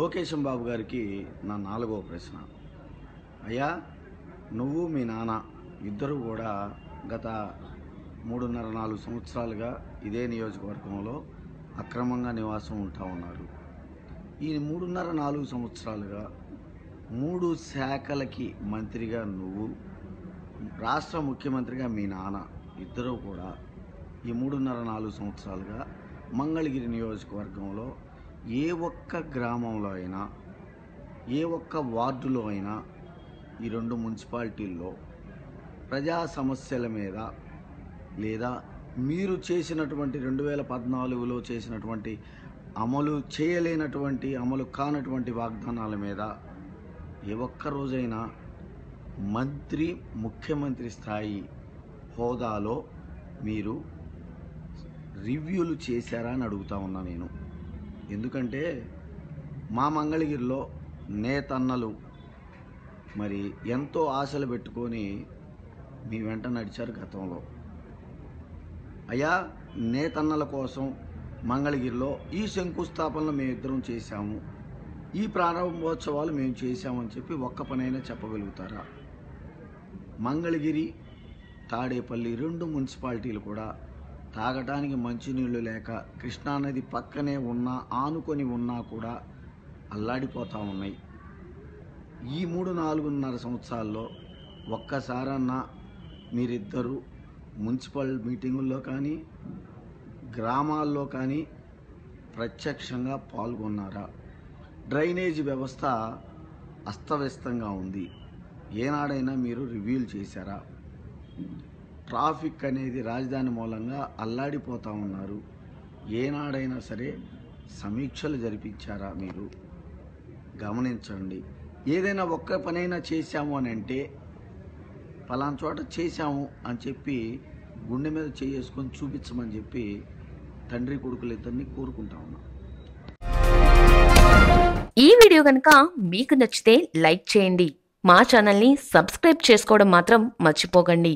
లోకేశం బాబు గారికి నా నాలుగో ప్రశ్న. అయ్యా నువ్వు మీ నాన్న ఇద్దరు కూడా గత మూడున్నర నాలుగు సంవత్సరాలుగా ఇదే నియోజకవర్గంలో అక్రమంగా నివాసం ఉంటా ఉన్నారు. ఈ మూడున్నర నాలుగు సంవత్సరాలుగా మూడు శాఖలకి మంత్రిగా నువ్వు రాష్ట్ర ముఖ్యమంత్రిగా మీ నాన్న ఇద్దరు కూడా ఈ మూడున్నర నాలుగు సంవత్సరాలుగా మంగళగిరి నియోజకవర్గంలో ఏ ఒక్క గ్రామంలో అయినా ఏ ఒక్క వార్డులో అయినా ఈ రెండు మున్సిపాలిటీల్లో ప్రజా సమస్యల మీద లేదా మీరు చేసినటువంటి రెండు వేల పద్నాలుగులో చేసినటువంటి అమలు చేయలేనటువంటి అమలు కానటువంటి వాగ్దానాల మీద ఏ ఒక్క రోజైనా మంత్రి ముఖ్యమంత్రి స్థాయి హోదాలో మీరు రివ్యూలు చేశారా అని అడుగుతా ఉన్నా నేను. ఎందుకంటే మా మంగళగిరిలో నేతన్నలు మరి ఎంతో ఆశలు పెట్టుకొని మీ వెంట నడిచారు గతంలో. అయ్యా నేతన్నల కోసం మంగళగిరిలో ఈ శంకుస్థాపనలు మేమిద్దరం చేశాము. ఈ ప్రారంభోత్సవాలు మేము చేశామని చెప్పి ఒక్క పనైనా చెప్పగలుగుతారా? మంగళగిరి తాడేపల్లి రెండు మున్సిపాలిటీలు కూడా తాగటానికి మంచినీళ్ళు లేక కృష్ణానది పక్కనే ఉన్నా ఆనుకొని ఉన్నా కూడా అల్లాడిపోతూ ఉన్నాయి. ఈ మూడు నాలుగున్నర సంవత్సరాల్లో ఒక్కసారన్నా మీరిద్దరూ మున్సిపల్ మీటింగుల్లో కానీ గ్రామాల్లో కానీ ప్రత్యక్షంగా పాల్గొన్నారా? డ్రైనేజీ వ్యవస్థ అస్తవ్యస్తంగా ఉంది. ఏనాడైనా మీరు రివ్యూలు చేశారా? ట్రాఫిక్ అనేది రాజధాని మూలంగా అల్లాడిపోతూ ఉన్నారు. ఏనాడైనా సరే సమీక్షలు జరిపించారా మీరు? గమనించండి. ఏదైనా ఒక్క పనైనా చేశాము అని అంటే పలానా చోట చేశాము అని చెప్పి గుండె మీద చేసుకొని చూపించమని చెప్పి తండ్రి కొడుకులు ఇద్దరిని కోరుకుంటా ఉన్నాం. ఈ వీడియో కనుక మీకు నచ్చితే లైక్ చేయండి. మా ఛానల్ని సబ్స్క్రైబ్ చేసుకోవడం మాత్రం మర్చిపోకండి.